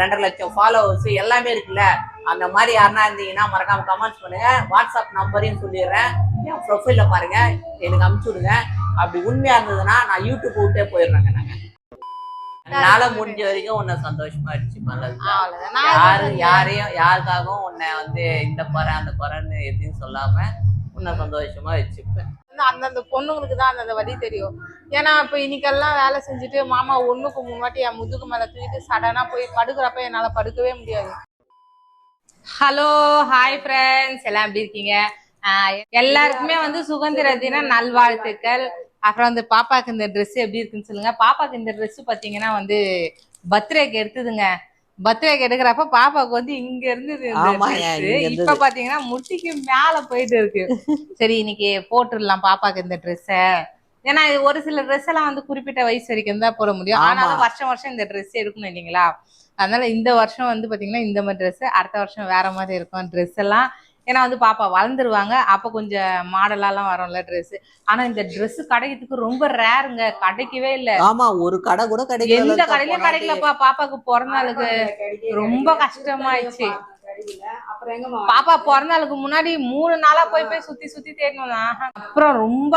ரெண்டரை லட்சம் ஃபாலோவர்ஸ் எல்லாமே இருக்குல்ல அந்த மாதிரி யாருன்னா இருந்தீங்கன்னா மறக்காம கமெண்ட்ஸ் பண்ணுங்க. வாட்ஸ்அப் நம்பரையும் சொல்லிடுறேன். என் ப்ரொஃபைல பாருங்க. எனக்கு அனுப்பிச்சு விடுங்க. அப்படி உண்மையா இருந்ததுன்னா நான் யூடியூப் விட்டே போயிடுறேங்க நாங்க. என்னால முடிஞ்ச வரைக்கும் உன்னை சந்தோஷமா வச்சுப்பேன் லலிதா. அவ்வளவுதான். நான் யாரு எதுவும் யாரையும் யாருக்காகவும் உன்னை வந்து இந்த குறை அந்த குறைன்னு எதையும் சொல்லாம உன்னை சந்தோஷமா வச்சுப்பேன். அந்தந்த பொண்ணுங்களுக்கு தான் அந்தந்த வழி தெரியும். ஏன்னா இப்போ இன்னைக்கெல்லாம் வேலை செஞ்சுட்டு மாமா ஒண்ணுக்கு மூணு வாட்டி என் முதுகு மேல தூக்கிட்டு சடனா போய் படுக்கிறப்ப என்னால படுக்கவே முடியாது. ஹலோ ஹாய் ஃப்ரெண்ட்ஸ் எல்லாம் எப்படி இருக்கீங்க? எல்லாருக்குமே வந்து சுதந்திர தின நல்வாழ்த்துக்கள். அப்புறம் வந்து பாப்பாக்கு இந்த Dress எப்படி இருக்குன்னு சொல்லுங்க. பாப்பாக்கு இந்த Dress பாத்தீங்கன்னா வந்து பர்த்டேக்கு எடுத்ததுங்க. பர்த்டேக்கு எடுக்கிறப்ப பாப்பாக்கு வந்து இங்க இருந்தது. இப்ப பாத்தீங்கன்னா முட்டிக்கு மேல போயிட்டு இருக்கு. சரி இன்னைக்கு போட்டுடலாம் பாப்பாக்கு இந்த ட்ரெஸ்ஸ ஏன்னா இது ஒரு சில ட்ரெஸ் எல்லாம் வந்து குறிப்பிட்ட வயசு வரைக்கும் தான் போட முடியும். ஆனாலும் வருஷம் வருஷம் இந்த ட்ரெஸ் எடுக்கணும் இல்லைங்களா? அதனால இந்த வருஷம் வந்து பாத்தீங்கன்னா இந்த மாதிரி ட்ரெஸ் அடுத்த வருஷம் வேற மாதிரி இருக்கும். ட்ரெஸ் எல்லாம் ஏன்னா வந்து பாப்பா வளர்ந்துருவாங்க. அப்ப கொஞ்சம் மாடலாலாம் வரும்ல ட்ரெஸ் ஆனா இந்த Dress கிடைக்கிறதுக்கு ரொம்ப ரேருங்க கிடைக்கவே இல்ல. ஆமா ஒரு கடை கூட எந்த கடையிலயும் கிடைக்கலப்பா. பாப்பாக்கு பிறந்த நாளுக்கு ரொம்ப கஷ்டமாயிடுச்சு. பாப்பா பிறந்த நாளுக்கு முன்னாடி மூணு நாளா போய் போய் சுத்தி சுத்தி தேடினோம் ஆஹா. அப்புறம் ரொம்ப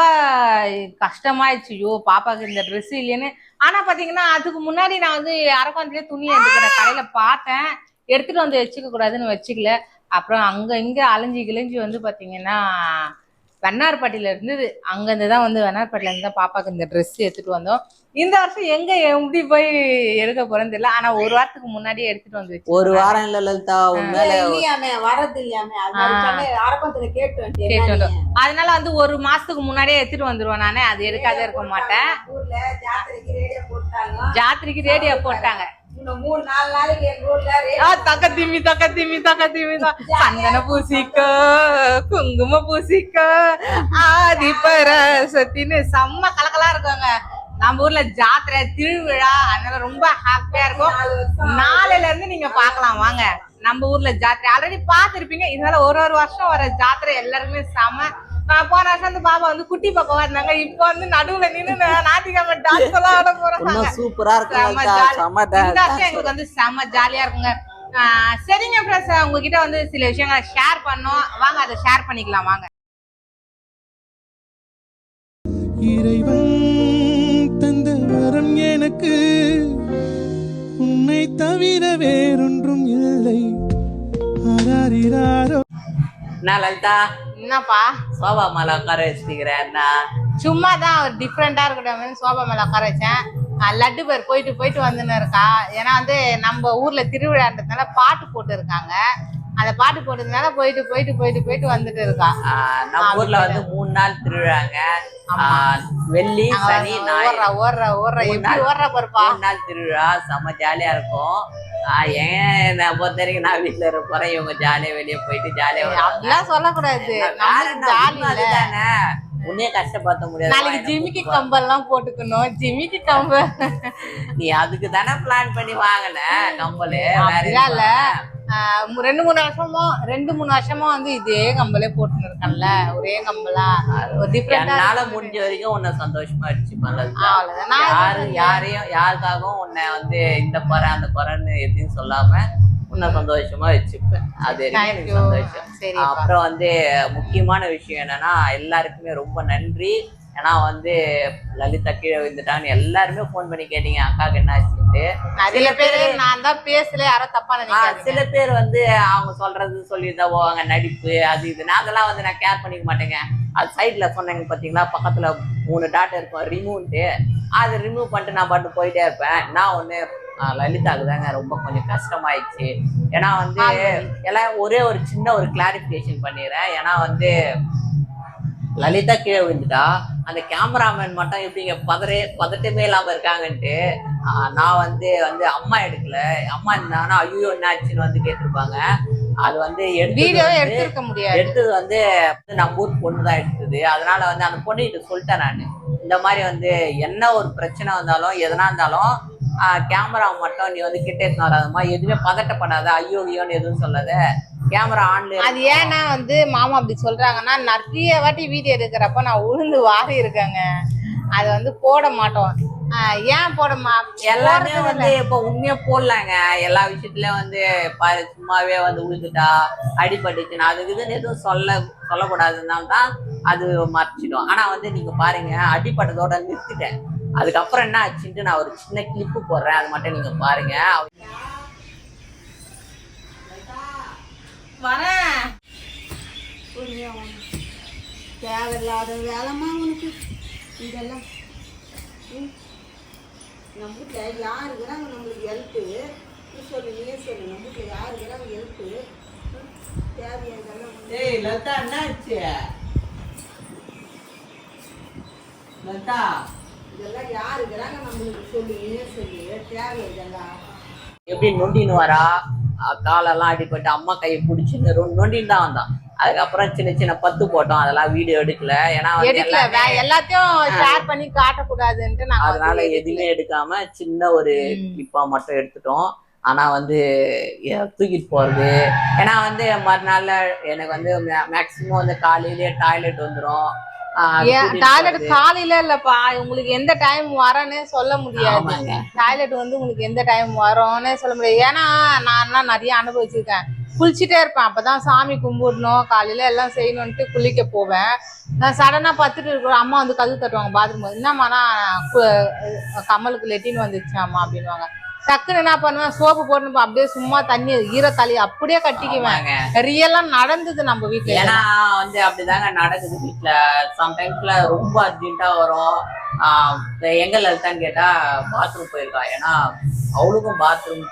கஷ்டமாயிடுச்சு. ஐயோ பாப்பாக்கு இந்த Dress இல்லைன்னு ஆனா பாத்தீங்கன்னா அதுக்கு முன்னாடி நான் வந்து அரக்கோந்திலே துணி எடுத்துக்கிற கடையில பார்த்தேன். எடுத்துட்டு வந்து வச்சுக்க கூடாதுன்னு வச்சுக்கல. அப்புறம் அங்க இங்க அலைஞ்சு கிழிஞ்சு வந்து பாத்தீங்கன்னா வெண்ணார்பட்டியில இருந்தது. அங்க இருந்து தான் வந்து வெண்ணார்பட்டியில இருந்து தான் பாப்பாக்கு இந்த Dress எடுத்துட்டு வந்தோம். இந்த வருஷம் எங்க எப்படி போய் எடுக்க போறேன்னு தெரியல. ஆனா ஒரு வாரத்துக்கு முன்னாடியே எடுத்துட்டு வந்து வச்சு ஒரு வாரம் இல்ல லலிதா இல்லையாமே வரது இல்லையாமே. கேட்டு வந்தோம். அதனால வந்து ஒரு மாசத்துக்கு முன்னாடியே எடுத்துட்டு வந்துருவேன் நானே. அது எடுக்காத இருக்க மாட்டேன். ஊர்ல ஜாத்திரைக்கு ரேடியோ போட்டாங்க. தக்க திம்மி தக்க திம்மி தக்க திம்மி தான். சந்தன பூசிக்கோ குங்கும பூசிக்கோ ஆதி பரசத்தின்னு செம்ம கலக்கலா இருக்குங்க. நம்ம ஊர்ல ஜாத்திரை திருவிழா அதனால ரொம்ப ஹாப்பியா இருக்கும். நாளையில இருந்து நீங்க பார்க்கலாம் வாங்க. நம்ம ஊர்ல ஜாத்திரை. ஆல்ரெடி பார்த்திருப்பீங்க. இதனால ஒரு ஒரு வருஷம் வர ஜாத்திரை எல்லாருக்குமே செம போன வருஷம் வந்து பாப்பா வந்து குட்டி பாப்பா இருந்தாங்க. இப்போ வந்து நடுவுல நின்னு ஞாயிற்றுக்கிழமை டான்ஸ் எல்லாம் ஆட போறாங்க. சூப்பரா இருக்கு. எங்களுக்கு வந்து செம ஜாலியா இருக்குங்க. ஆஹ் சரிங்க ஃப்ரெண்ட்ஸ் உங்ககிட்ட வந்து சில விஷயங்களை ஷேர் பண்ணோம். வாங்க அதை ஷேர் பண்ணிக்கலாம் வாங்க. இறைவன் தந்த வரம் எனக்கு. உன்னை தவிர வேறொன்றும் இல்லை. ஆராரிராரோ என்ன லலிதா? என்னப்பா? சோபா மேல உட்கார வச்சுக்கிறேன் என்ன சும்மா தான் ஒரு டிஃப்ரெண்டா இருக்கட்டும் சோபா மேல உட்கார வச்சேன். லட்டு பேர் போயிட்டு போயிட்டு வந்துன்னு இருக்கா. ஏன்னா வந்து நம்ம ஊர்ல திருவிழான்றதுனால பாட்டு போட்டு இருக்காங்க அந்த பாட்டு போட்டதுனால போயிட்டு போயிட்டு போயிட்டு போயிட்டு வந்துட்டு இருக்கா. நம்ம ஊர்ல வந்து மூணு நாள் திருவிழாங்க. வெள்ளி சனி ஞாயிறு. ஓடுறா ஓடுறா ஓடுறா. எப்படி. ஓடுறா பாருப்பா. மூணு நாள் திருவிழா. செம்ம ஜாலியா இருக்கும். ஏன் நான் பொறுத்த வரைக்கும் நான் வீட்டுல இருக்க போறேன் இவங்க ஜாலியா வெளியே போயிட்டு ஜாலியா. அப்படிலாம் சொல்லக்கூடாது. அதுதானே. உன்னையே கஷ்டப்படுத்த முடியாது. நாளைக்கு ஜிமிக்கி கம்பல்லாம் போட்டுக்கணும். ஜிமிக்கி கம்பல் நீ அதுக்கு தானே பிளான் பண்ணி வாங்கின கம்பளு? வேற இல்ல. ரெண்டு மூணு வருஷமா ரெண்டு மூணு வருஷமா வந்து இதே கம்பலே போட்டுன்னு இருக்கேன்ல ஒரே கம்பலா என்னால முடிஞ்ச வரைக்கும் உன்னை சந்தோஷமா நான் யாரு யாரையும் யாருக்காகவும் உன்னை வந்து இந்த குறை அந்த குறைன்னு எதையும் சொல்லாம உன்னை சந்தோஷமா வச்சுப்பேன். அது எனக்கு. சந்தோஷம். அப்புறம் வந்து முக்கியமான விஷயம் என்னன்னா எல்லாருக்குமே ரொம்ப நன்றி. ஏன்னா வந்து லலிதா கீழே விழுந்துட்டாங்கன்னு எல்லாருமே ஃபோன் பண்ணி கேட்டீங்க அக்காவுக்கு என்ன ஆச்சுட்டு நிறைய பேரு நான் தான் பேசல யாரோ தப்பா சில பேர் வந்து அவங்க சொல்றது சொல்லியிருந்தா போவாங்க நடிப்பு அது இது. நான் அதெல்லாம் வந்து நான் கேர் பண்ணிக்க மாட்டேங்க. அது சைட்ல சொன்னாங்க பாத்தீங்களா பக்கத்துல மூணு டாட் இருக்கும் ரிமூவ்ன்ட்டு அது ரிமூவ் பண்ணிட்டு நான் பாட்டு போயிட்டே இருப்பேன். நான் ஒண்ணு ஆ, லலிதாக்கு தாங்க ரொம்ப கொஞ்சம் கஷ்டமாயிடுச்சு. ஏன்னா வந்து எல்லாம் ஒரே ஒரு சின்ன ஒரு கிளாரிஃபிகேஷன் பண்ணிடுறேன். ஏன்னா வந்து லலிதா கீழே விழுந்துட்டா. அந்த கேமராமேன் மட்டும் எப்படிங்க பதறே பதட்டமே இல்லாம இருக்காங்கன்ட்டு நான் வந்து வந்து அம்மா எடுக்கல. அம்மா இருந்தாங்கன்னா ஐயோ என்ன ஆச்சுன்னு வந்து கேட்டிருப்பாங்க. அது வந்து வந்து- எடுத்திருக்க முடியாது. எடுத்தது வந்து நம்ம ஊர் பொண்ணு தான் எடுத்தது. அதனால வந்து அந்த பொண்ணுகிட்ட சொல்லிட்டேன் நான். இந்த மாதிரி வந்து என்ன ஒரு பிரச்சனை வந்தாலும் எதனா இருந்தாலும் கேமரா மட்டும் நீ வந்து கிட்ட வராதம்மா. எதுவுமே பதட்டப்படாத. ஐயோ ஐயோன்னு எதுவும் சொல்லாத. கேமரா ஆன்ல அது ஏன்னா வந்து மாமா அப்படி சொல்றாங்கன்னா நிறைய வாட்டி வீடியோ எடுக்கிறப்ப நான் உளுந்து வாரி இருக்கேங்க. அது வந்து போட மாட்டோம். ஏன் போடமா எல்லாமே வந்து இப்ப உண்மையா போடலாங்க. எல்லா விஷயத்துலயும் வந்து பாரு சும்மாவே வந்து விழுந்துட்டா அடிபட்டுச்சுன்னா அதுக்கு இதுன்னு எதுவும் சொல்ல சொல்லக்கூடாதுனால தான் அது மறைச்சிடும். ஆனா வந்து நீங்க பாருங்க அடிபட்டதோட நிறுத்திட்டேன். அதுக்கப்புறம் என்ன ஆச்சுன்ட்டு நான் ஒரு சின்ன கிளிப்பு போடுறேன். அது மட்டும் நீங்க பாருங்க. வாங்க. தேவையில்லாத வேலைமா உனக்கு. இதெல்லாம். நம்ம வீட்டில் யார் இருக்கிறாங்க? நம்மளுக்கு ஹெல்ப்பு நீ சொல்லு நீயே சொல்லு. நம்ம வீட்டில் யார் இருக்கிறாங்க? ஹெல்ப்பு தேவையானதெல்லாம். ஏய் லதா என்னாச்சு? லதா. இதெல்லாம் யார் இருக்கிறாங்க? நம்மளுக்கு சொல்லு சொல்லு. தேவை இதெல்லாம்? எப்படி நொண்டின்னு வரா? காலெல்லாம் அடிபட்டு அம்மா கையை பிடிச்சின்னு நொண்டின்னு தான் வந்தான். அதுக்கப்புறம் சின்ன சின்ன பத்து போட்டோம். அதெல்லாம் வீடியோ எடுக்கல. ஏன்னா எல்லாத்தையும் ஷேர் பண்ணி காட்டக்கூடாதுன்ட்டு நான் அதனால எதுவுமே எடுக்காம சின்ன ஒரு கிளிப்பா மட்டும் எடுத்துட்டோம். ஆனா வந்து தூக்கிட்டு போறது. ஏன்னா வந்து மறுநாள்ல எனக்கு வந்து மேக்சிமம் வந்து காலையிலேயே டாய்லெட் கூட்டிட்டு டாய்லெட். காலையில இல்லப்பா. உங்களுக்கு எந்த டைம் வரேன்னு சொல்ல முடியாது. டாய்லெட் வந்து உங்களுக்கு எந்த டைம் வரும்னே சொல்ல முடியாது. ஏன்னா நான் நிறைய அனுபவிச்சிருக்கேன். குளிச்சுட்டே இருப்பேன். அப்பதான் சாமி கும்பிடணும் காலையில எல்லாம் செய்யணும்ட்டு குளிக்க போவேன். நான் சடனா பத்துட்டு இருக்கிற அம்மா வந்து கதவு தட்டுவாங்க பாத்ரூம் என்னம்மாண்ணா கமலுக்கு லெட்டின் வந்துச்சாம்மா அப்படின்வாங்க டக்குன்னு என்ன பண்ணுவேன் சோப்பு போட்டு அப்படியே சும்மா தண்ணி ஈரத்தளி அப்படியே கட்டிக்குவேன். ரியலா நடந்தது நம்ம வீட்டுல ஏன்னா வந்து அப்படிதாங்க நடக்குது வீட்டுல சம்டைம்ஸ்ல ரொம்ப அர்ஜென்ட்டா வரும். எங்க லலிதான்னு கேட்டா பாத்ரூம் போயிருக்கா. ஏன்னா அவளுக்கும் பாத்ரூம்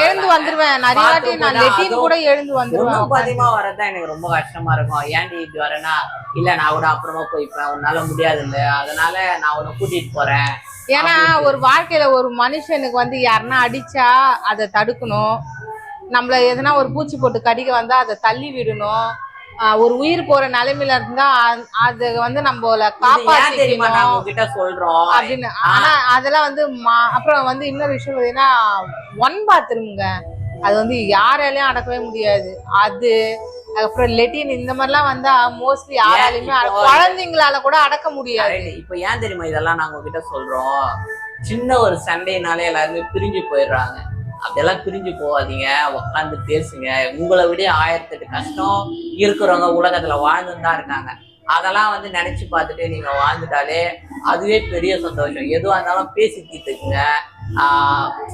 எழுந்து வந்துருவேன். நிறைய வாட்டி நான் லெட்டின் கூட எழுந்து வந்துருவேன். பாதியமா வரதான் எனக்கு ரொம்ப கஷ்டமா இருக்கும். ஏன்டி இப்படி வரேன்னா இல்ல நான் கூட அப்புறமா போய்ப்பேன். உன்னால முடியாது இல்ல அதனால நான் உன்னை கூட்டிட்டு போறேன். ஏன்னா ஒரு வாழ்க்கையில ஒரு மனுஷனுக்கு வந்து யாருன்னா அடிச்சா அதை தடுக்கணும். நம்மள எதனா ஒரு பூச்சி போட்டு கடிக்க வந்தா அதை தள்ளி விடணும். ஒரு உயிர் போற நிலைமையில இருந்தா அது வந்து நம்மள உங்ககிட்ட சொல்றோம்? அப்படின்னு. ஆனா அதெல்லாம் வந்து அப்புறம் வந்து இன்னொரு விஷயம் பார்த்தீங்கன்னா ஒன் பாத்ரூம்ங்க அது வந்து யாராலையும் அடக்கவே முடியாது. அது அப்புறம் லெட்டின் இந்த மாதிரிலாம் வந்தா மோஸ்ட்லி யாராலையுமே குழந்தைங்களால கூட அடக்க முடியாது. இப்ப ஏன் தெரியுமா இதெல்லாம் நாங்க உங்ககிட்ட சொல்றோம்? சின்ன ஒரு சண்டைனாலே எல்லாருமே பிரிஞ்சு போயிடுறாங்க. அப்படியெல்லாம் பிரிஞ்சு போகாதீங்க உட்காந்து பேசுங்க. உங்களை விட ஆயிரத்தெட்டு கஷ்டம் இருக்கிறவங்க உலகத்துல வாழ்ந்துன்னு தான் இருக்காங்க. அதெல்லாம் வந்து நினைச்சு பார்த்துட்டு நீங்க வாழ்ந்துட்டாலே அதுவே பெரிய சந்தோஷம். எதுவா இருந்தாலும் பேசி தீர்த்துக்குங்க.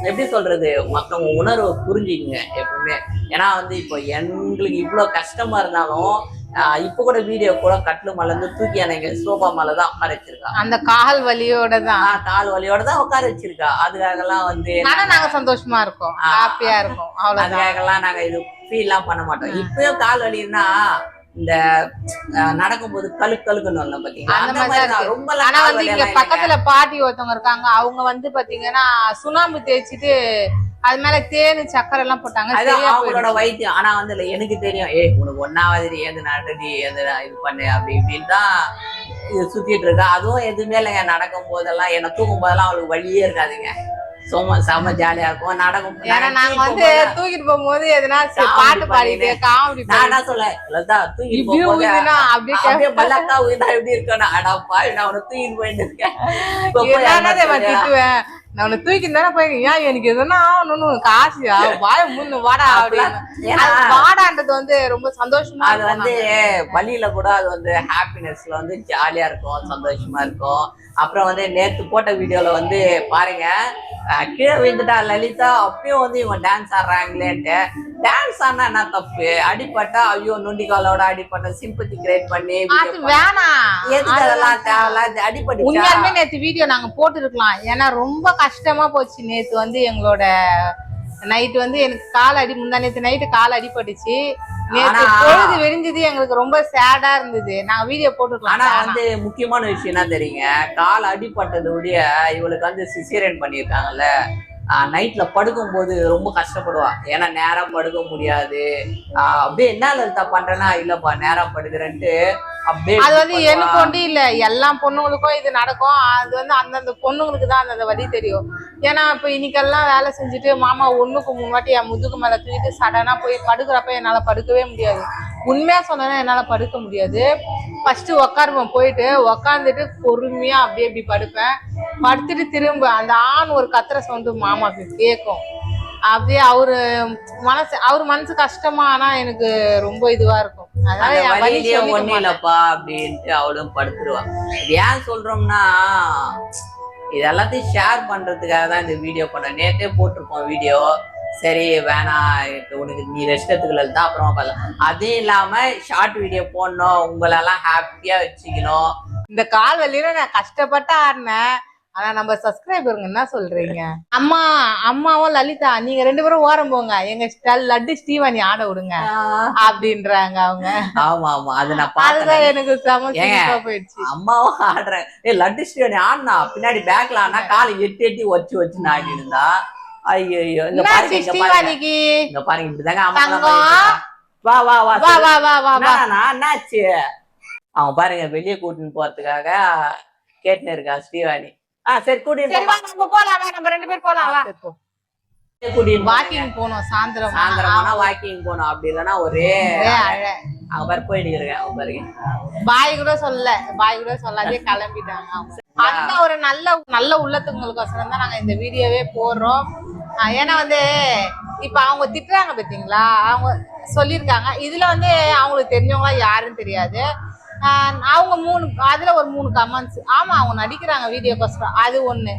எப்படி சொல்றது? மத்தவங்க உணர்வை புரிஞ்சுக்குங்க எப்பவுமே. ஏன்னா வந்து இப்போ எங்களுக்கு இவ்வளவு கஷ்டமா இருந்தாலும் இப்ப கூட வீடியோ கூட கட்லு மேல இருந்து தூக்கி எனக்கு சோபா மேல தான் உட்கார வச்சிருக்கா. அந்த கால் வலியோட தான் கால் வலியோட தான் உட்கார வச்சிருக்கா. அதுக்காகலாம் வந்து ஆனா நாங்க சந்தோஷமா இருக்கோம். ஹாப்பியா இருக்கோம். அவ்வளவுதான். அதுக்காகலாம் நாங்க இது ஃபீல்லாம் பண்ண மாட்டோம். இப்பயும் கால் வலின்னா இந்த நடக்கும்போது கழு கழுக்கணும் பாத்தீங்களா? அந்த அந்த மாதிரி மாதிரி தான். தான் ரொம்ப ஆனா வந்து இங்க பக்கத்துல பாட்டி ஒருத்தவங்க இருக்காங்க. அவங்க வந்து பாத்தீங்கன்னா சுண்ணாம்பு தேய்ச்சிட்டு அது மேல தேனு சக்கரை எல்லாம் போட்டாங்க. அது அவங்களோட. வைத்தியம். ஆனா வந்து இல்ல எனக்கு தெரியும். ஏய் உனக்கு ஒன்னாவது ஏது நடடி எது இது பண்ணு அப்படி இப்படின்னு தான் இது சுத்திட்டு இருக்கா. அதுவும் எதுவுமே இல்லைங்க நடக்கும் போதெல்லாம் என்ன தூக்கும் போதெல்லாம் அவளுக்கு வழியே இருக்காதுங்க. சும்மா செம்ம ஜாலியா இருக்கும். நடக்கும் ஏன்னா நாங்க வந்து தூக்கிட்டு போகும்போது எதனா பாட்டு பாடிட்டு. காமெடி நான் சொல்ல லதா தூக்கிட்டு போகும்போது அப்படியே அப்படியே. பல்லாக்கா உயிரா எப்படி இருக்கணும் அடா பாவி நான் உனக்கு தூக்கிட்டு போயிட்டு இருக்கேன். போய். திட்டுவேன்? நான் தூக்கி தானே போய் ஏன் எனக்கு எதுனா ஆகணும்னு ஆசையா வாய முன்னு வாடா அப்படின்னு. வாடான்றது வந்து ரொம்ப சந்தோஷமா அது வந்து வழியில கூட அது வந்து ஹாப்பினஸ்ல வந்து ஜாலியா இருக்கும் சந்தோஷமா இருக்கும். அப்புறம் வந்து நேத்து போட்ட வீடியோல வந்து பாருங்க. கீழே விழுந்துட்டா லலிதா அப்பயும் வந்து இவங்க டான்ஸ் ஆடுறாங்களேன்ட்டு. டான்ஸ் ஆனா என்ன தப்பு? அடிப்பட்டா ஐயோ நொண்டிக்காலோட அடிப்பட்ட சிம்பத்தி கிரியேட் பண்ணி வேணாம் எதுக்கு அதெல்லாம் தேவையில்ல? அடிப்பட்டு உண்மையாலுமே நேத்து வீடியோ நாங்க போட்டுருக்கலாம். ஏன்னா ரொம்ப கஷ்டமா போச்சு நேத்து வந்து எங்களோட நைட் வந்து. எனக்கு கால் அடி முந்தா நேத்து நைட்டு கால் அடிபட்டுச்சு. ஆனா- பொழுது விரிஞ்சது எங்களுக்கு ரொம்ப சேடா இருந்தது. நாங்க வீடியோ ஆனா போட்டுருக்கலாம் வந்து முக்கியமான விஷயம் என்ன தெரியுங்க? கால் அடிப்பட்டது உடைய இவளுக்கு வந்து சிசேரியன் பண்ணியிருக்காங்கல்ல. நைட்ல படுக்கும்போது ரொம்ப கஷ்டப்படுவா. ஏன்னா நேரா படுக்க முடியாது. அப்படியே என்ன லலிதா பண்றேன்னா இல்லப்பா நேரா படுக்கிறேன்ட்டு அப்படியே அது வந்து. எனக்கு ஒண்டி இல்ல. எல்லா பொண்ணுங்களுக்கும் இது நடக்கும். அது வந்து அந்தந்த பொண்ணுங்களுக்கு தான் அந்தந்த வழி தெரியும். ஏன்னா இப்ப இன்னைக்கெல்லாம் வேலை செஞ்சுட்டு மாமா ஒண்ணுக்கு மூணு வாட்டி என் முதுகு மேல தூக்கிட்டு சடனா போய் படுக்கிறப்ப என்னால படுக்கவே முடியாது. உண்மையா சொன்னா என்னால படுக்க முடியாது. ஃபர்ஸ்ட் உட்காருவேன் போயிட்டு உக்காந்துட்டு பொறுமையா அப்படியே இப்படி படுப்பேன். படுத்துட்டு திரும்ப அந்த ஆண் ஒரு கத்துற சவுண்டு மாமாக்கு கேட்கும் அப்படியே அவரு மனசு அவர் மனசு கஷ்டமா ஆனா எனக்கு ரொம்ப இதுவா இருக்கும். அதனால என் வலி மாட்டேன். இல்லப்பா அப்படின்ட்டு அவளும் படுத்துருவா. இது ஏன் சொல்றோம்னா இது எல்லாத்தையும் ஷேர் பண்றதுக்காக தான் இந்த வீடியோ பண்ண நேத்தே போட்டிருப்போம் வீடியோ சரி வேணாம் உனக்கு நீ ரெஸ்ட் எடுத்துக்கல தான் அப்புறமா பார்க்கலாம். அதுவும் இல்லாம ஷார்ட் வீடியோ போடணும். உங்களெல்லாம் ஹாப்பியா வச்சுக்கணும். இந்த கால் வலியில நான் கஷ்டப்பட்டு ஆடினேன். ஆனா நம்ம சப்ஸ்கிரைபருங்க என்ன சொல்றீங்க? அம்மா அம்மாவும் லலிதா நீங்க ரெண்டு பேரும் ஓரம் போங்க. எங்க லட்டு ஸ்டீவானி ஆட விடுங்க. அப்படின்றாங்க அவங்க. ஆமா ஆமா. அது நான் பார்த்தேன் எனக்கு செம போயிடுச்சு. அம்மாவும் ஆடுறேன். ஏ லட்டு ஸ்ரீவனி ஆடினா பின்னாடி பேக்ல ஆனா காலை எட்டி எட்டி வச்சு வச்சு நான் இருந்தா ஐயோ இங்க பாருங்க இங்க பாருங்க. இங்க பாருங்க இப்படிதாங்க அம்மா. வா வா வா வா வா வா வா. வா என்னாச்சு? அவன் பாருங்க வெளியே கூட்டின்னு போறதுக்காக கேட்டுன்னு இருக்கா ஸ்ரீவாணி. ஆ சரி கூட்டின்னு சரி போ. வா நம்ம போலாம் வா நம்ம ரெண்டு பேரும் போலாம் வா. வாக்கிங் போனோம் சாயந்தரம். சாயந்தரமானா வாக்கிங் போனோம். அப்படி இல்லைன்னா ஒரே அழ. பாருங்க. பாய் கூட சொல்லல பாய் கூட சொல்லாதே கிளம்பிட்டாங்க அவங்க. அந்த ஒரு நல்ல நல்ல உள்ளத்துங்களுக்கோசரம் தான் நாங்க இந்த வீடியோவே போடுறோம். ஏன்னா வந்து இப்ப அவங்க திட்டுறாங்க பாத்தீங்களா? அவங்க சொல்லியிருக்காங்க. இதுல வந்து அவங்களுக்கு தெரிஞ்சவங்களா யாருன்னு தெரியாது. அவங்க மூணு அதில் ஒரு மூணு கமெண்ட்ஸ் ஆமாம் அவங்க நடிக்கிறாங்க வீடியோ கோஸ்டம் அது ஒன்று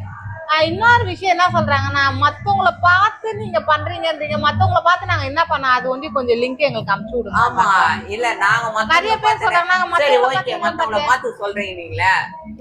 இன்னொரு விஷயம் என்ன சொல்கிறாங்கன்னா மற்றவங்கள பார்த்து நீங்கள் பண்ணுறீங்கன்றீங்க மற்றவங்கள பார்த்து நாங்கள் என்ன பண்ண அது வந்து கொஞ்சம் லிங்க் எங்களுக்கு அனுப்பிச்சு விடுங்க. ஆமாம் இல்லை நாங்கள் நிறைய பேர் சொல்கிறாங்க நாங்கள் மற்றவங்கள பார்த்து சொல்கிறீங்க நீங்களே.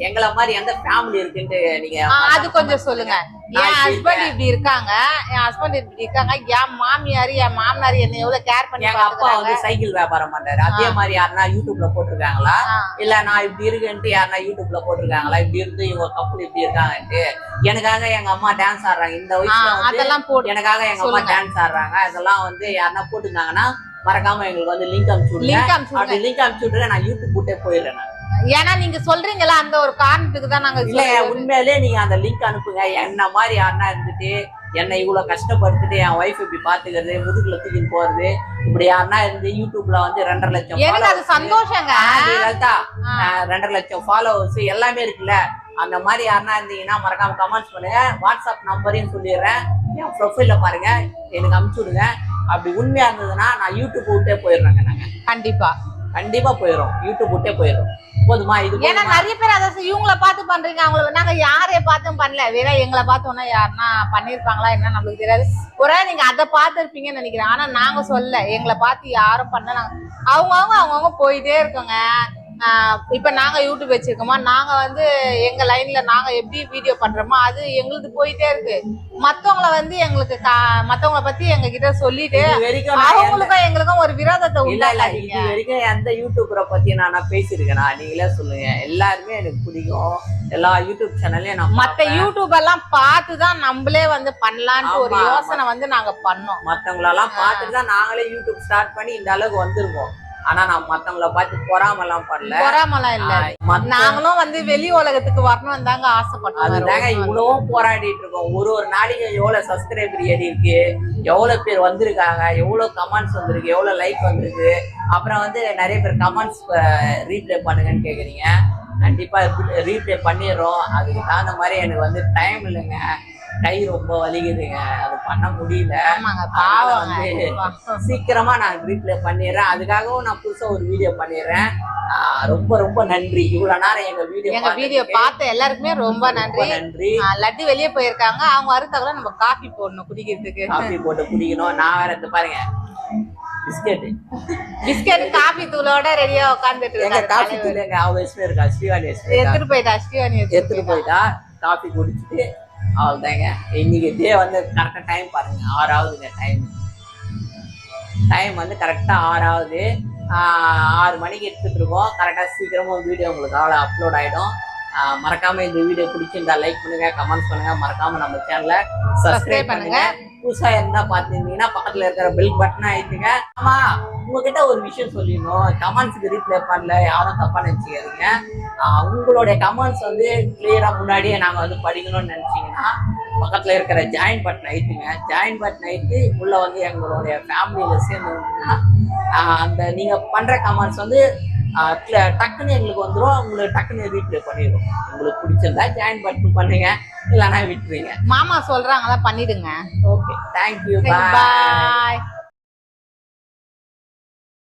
எங்களை மாதிரி எந்த ஃபேமிலி இருக்குன்ட்டு நீங்கள் அது கொஞ்சம் சொல்லுங்கள் என் ஹஸ்பண்ட் இப்படி இருக்காங்க. என் ஹஸ்பண்ட் இப்படி இருக்காங்க. என் மாமியார் என் மாமனார் என்ன எவ்வளவு கேர் பண்ணி எங்க அப்பா வந்து சைக்கிள் வியாபாரம் பண்றாரு. அதே மாதிரி யாருன்னா யூடியூப்ல போட்டிருக்காங்களா. இல்ல நான் இப்படி இருக்கேன்ட்டு யாருன்னா யூடியூப்ல போட்டிருக்காங்களா? இப்படி இருந்து இவங்க கப்பல் இப்படி இருக்காங்கன்ட்டு. எனக்காக எங்க அம்மா டான்ஸ் ஆடுறாங்க. இந்த வயசுல அதெல்லாம் போட்டு எனக்காக எங்க அம்மா. டான்ஸ் ஆடுறாங்க. அதெல்லாம் வந்து யாருன்னா போட்டுருந்தாங்கன்னா மறக்காம எங்களுக்கு வந்து லிங்க் அனுப்பிச்சு விடுங்க. லிங்க் அனுப்பிச்சு விட்டுருங்க நான் யூடியூப் போட்டே போயிடுறேன். ஏன்னா நீங்க சொல்றீங்களா அந்த ஒரு காரணத்துக்கு தான் நாங்க இல்ல சொல்றோம். உண்மையிலேயே நீங்க அந்த லிங்க் அனுப்புங்க. என்ன மாதிரி யாருன்னா இருந்துட்டு என்னை இவ்வளவு கஷ்டப்படுத்திட்டு என் ஒய்ஃப் இப்படி பாத்துக்கிறது முதுகுல தூக்கிட்டு போறது இப்படி யாருன்னா இருந்து யூடியூப்ல வந்து ரெண்டரை லட்சம் எனக்கு அது followers. சந்தோஷங்க. ரெண்டரை லட்சம் ஃபாலோவர்ஸ் எல்லாமே இருக்குல்ல. அந்த மாதிரி யாருன்னா இருந்தீங்கன்னா மறக்காம கமெண்ட்ஸ் பண்ணுங்க. வாட்ஸ்அப் நம்பரையும் சொல்லிடுறேன். என் ப்ரொஃபைல பாருங்க. எனக்கு அனுப்பிச்சு விடுங்க. அப்படி உண்மையா இருந்ததுன்னா நான் யூடியூப் விட்டே போயிடுறேங்க நாங்க. கண்டிப்பா. கண்டிப்பா போயிடும் யூடியூப் விட்டே போயிடும் போதுமா? இது ஏன்னா நிறைய பேர் அதை இவங்கள பார்த்து பண்றீங்க. அவங்கள நாங்க யாரைய பார்த்தும் பண்ணல. வேற எங்களை பார்த்தோம்னா யாருன்னா பண்ணிருப்பாங்களா என்ன நம்மளுக்கு தெரியாது. ஒரே நீங்க அதை பார்த்துருப்பீங்கன்னு நினைக்கிறேன். ஆனா நாங்க சொல்ல எங்களை பார்த்து யாரும் பண்ண நாங்க அவங்கவுங்க அவங்கவுங்க போயிட்டே இருக்கோங்க. இப்ப நாங்க யூடியூப் வச்சிருக்கோமா நாங்க வந்து எங்க லைன்ல நாங்க எப்படி வீடியோ பண்றோமோ அது எங்களுக்கு போயிட்டே இருக்கு. மத்தவங்கள வந்து எங்களுக்கு கா- மத்தவங்கள பத்தி எங்க கிட்ட சொல்லிட்டு அவங்களுக்கும் எங்களுக்கும் ஒரு விரோதத்தை உண்டாக்காதீங்க இது வரைக்கும் எந்த யூடியூபரை பத்தி நான் நான் பேசியிருக்கேனா? நீங்களே சொல்லுங்க. எல்லாருமே எனக்கு பிடிக்கும். எல்லா யூடியூப் சேனல்லையும் நான் மத்த பார்ப்பேன். யூடியூப் எல்லாம் பார்த்து தான் நம்மளே வந்து பண்ணலான்ட்டு ஒரு. யோசனை வந்து நாங்க பண்ணோம். மத்தவங்களெல்லாம் பார்த்துட்டு தான் நாங்களே யூடியூப் ஸ்டார்ட் பண்ணி இந்த அளவுக்கு வந்திருக்கோம். ஆனா நான் மத்தவங்கள பார்த்து பொறாமலாம் பண்ணல பொறாமலாம் இல்ல. நாங்களும் வந்து வெளி உலகத்துக்கு வரணும் தாங்க ஆசைப்பட்டோம். அதுதாங்க. இவ்வளவும் போராடிட்டு இருக்கோம். ஒரு ஒரு நாளைக்கு எவ்வளவு சப்ஸ்கிரைபர் ஏறி இருக்கு எவ்வளவு பேர் வந்திருக்காங்க எவ்வளவு கமெண்ட்ஸ் வந்திருக்கு எவ்வளவு லைக் வந்திருக்கு. அப்புறம் வந்து நிறைய பேர் கமெண்ட்ஸ் ரீப்ளே பண்ணுங்கன்னு கேக்குறீங்க. கண்டிப்பா ரீப்ளே பண்ணிடுறோம். அதுக்கு தகுந்த மாதிரி எனக்கு வந்து டைம் இல்லைங்க. கை ரொம்ப வலிக்குதுங்க. அது பண்ண முடியல. பாவங்க வந்து சீக்கிரமா நான் ரீப்ளே பண்ணிடுறேன். அதுக்காகவும் நான் புதுசா ஒரு வீடியோ பண்ணிடுறேன். ரொம்ப ரொம்ப நன்றி. இவ்வளவு நேரம் எங்க வீடியோ எங்க வீடியோ பார்த்த எல்லாருக்குமே ரொம்ப நன்றி. நன்றி. லட்டு வெளியே போயிருக்காங்க. அவங்க அறுத்தவங்கள நம்ம காஃபி போடணும் குடிக்கிறதுக்கு. காஃபி போட்டு குடிக்கணும். நான் வேற இந்த பாருங்க. பிஸ்கெட். பிஸ்கட் தூளோட ரெடியா உட்காந்துட்டு எங்க தூள் எங்க அவ இருக்கா? ஸ்ரீவாணி. எடுத்துட்டு போயிட்டா ஸ்ரீவாணி எடுத்துட்டு போயிட்டா? காஃபி குடிச்சிட்டு அவ்வளோதாங்க இன்னைக்கு டே வந்து கரெக்டாக டைம் பாருங்க. ஆறாவதுங்க டைம் டைம் வந்து கரெக்டாக ஆறாவது. ஆறு மணிக்கு எடுத்துட்டு இருக்கோம் கரெக்டாக சீக்கிரமாக வீடியோ உங்களுக்கு அவ்வளோ அப்லோட் ஆகிடும் மறக்காம இந்த வீடியோ பிடிச்சிருந்தா லைக் பண்ணுங்க கமெண்ட்ஸ் பண்ணுங்க. மறக்காம நம்ம சேனலை சப்ஸ்கிரைப் பண்ணுங்க. புதுசா இருந்தா பாத்துருந்தீங்கன்னா பக்கத்துல இருக்கிற பெல் பட்டனை அழுத்துங்க. ஆமா. உங்ககிட்ட ஒரு விஷயம் சொல்லிடணும். கமெண்ட்ஸ்க்கு ரீப்ளை பண்ணல யாரும் தப்பா நினைச்சுக்காதீங்க. உங்களுடைய கமெண்ட்ஸ் வந்து கிளியரா முன்னாடியே நாங்க வந்து படிக்கணும்னு நினைச்சீங்கன்னா பக்கத்துல இருக்கிற ஜாயின் பட்டன் அழுத்துங்க. ஜாயின் பட்டன் அழுத்தி உள்ள வந்து எங்களுடைய ஃபேமிலியில சேர்ந்தோம்னா ஆஹ் அந்த நீங்க பண்ற கமெண்ட்ஸ் வந்து டக்குன்னு எங்களுக்கு வந்துரும். உங்களுக்கு டக்குன்னு ரீப்ளே பண்ணிடும் உங்களுக்கு பிடிச்சிருந்தா ஜாயின் பண்ணி பண்ணுங்க. இல்லைன்னா விட்டுருங்க. மாமா சொல்றாங்களா பண்ணிடுங்க. Okay thank you bye